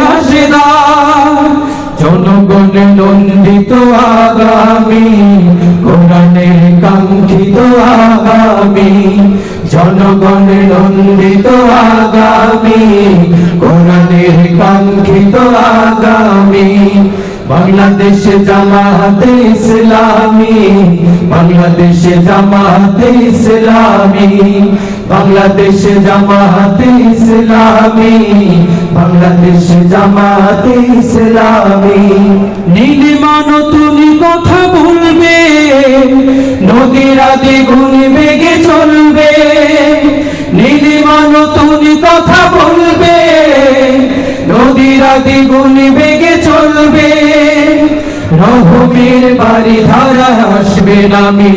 রাশেদা, জনগণ নন্দিত আগামী কোরআনের কাঙ্ক্ষিত আগামী, জনগণ নন্দিত আগামী কাঙ্ক্ষিত আগামী, বাংলাদেশ জামাতে ইসলামী, বাংলাদেশ জামাতে ইসলামী বাংলাদেশ জামাতে ইসলামী, বাংলাদেশ জামাতে ইসলামী। নীলিমান তুমি কথা বলবে, নদীর আদি গুণ বেগে চলবে। নীলিমান তুমি কথা বলবে, নদীর আদি গুণ বেগে চলবে। রহমের বাড়ি ধারা আসবে নামি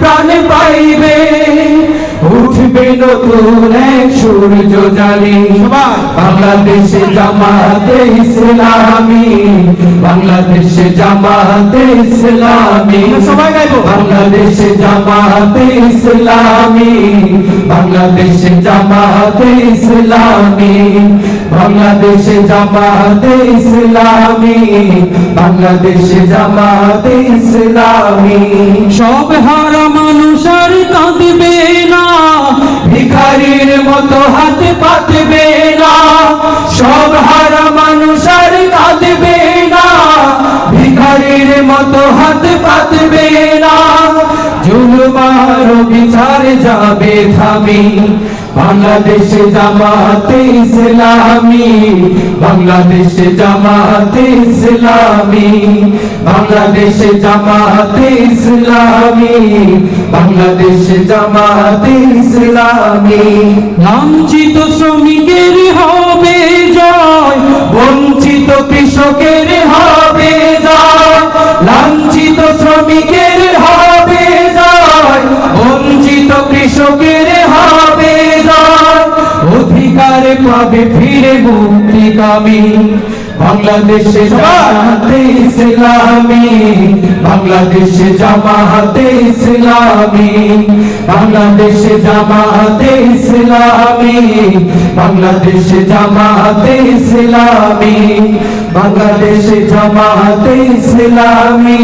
প্রাণ পাইবে। উঠবে নতুন এক সূর্য জানি বাংলাদেশে জামাতে ইসলামী। বাংলাদেশে জামাতে ইসলামী। সবাই গাইবো। বাংলাদেশে জামাতে ইসলামী। বাংলাদেশে জামাতে ইসলামী। বাংলাদেশে জামাতে ইসলামী, বাংলাদেশে জামাতে ইসলামী। সব হারা মানুষ আর কাঁদবে না, ভিখারির মতো হাতে পাতবে না। সব হারা মানুষ আর কাঁদবে না, ভিখারির মতো হাত পাতবে না। জুলুমার বিচার যাবে থামি। বাংলাদেশে জামাতে ইসলামী, বাংলাদেশে জামাতে ইসলামী, বাংলাদেশে জামাতে ইসলামী, বাংলাদেশে জামাতে ইসলামী। লাঞ্ছিত শ্রমিকের হবে পাবে ফিরে মুক্তিকামী বাংলাদেশে জামাতে ইসলামী। বাংলাদেশে জামাতে ইসলামী। বাংলাদেশে জামাতে ইসলামী। বাংলাদেশে জামাতে ইসলামী। বাংলাদেশে জামাতে ইসলামী।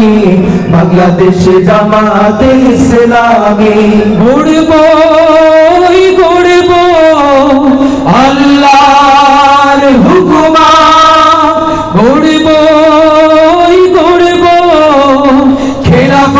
বাংলাদেশে জামাতে ইসলামী। গড়ব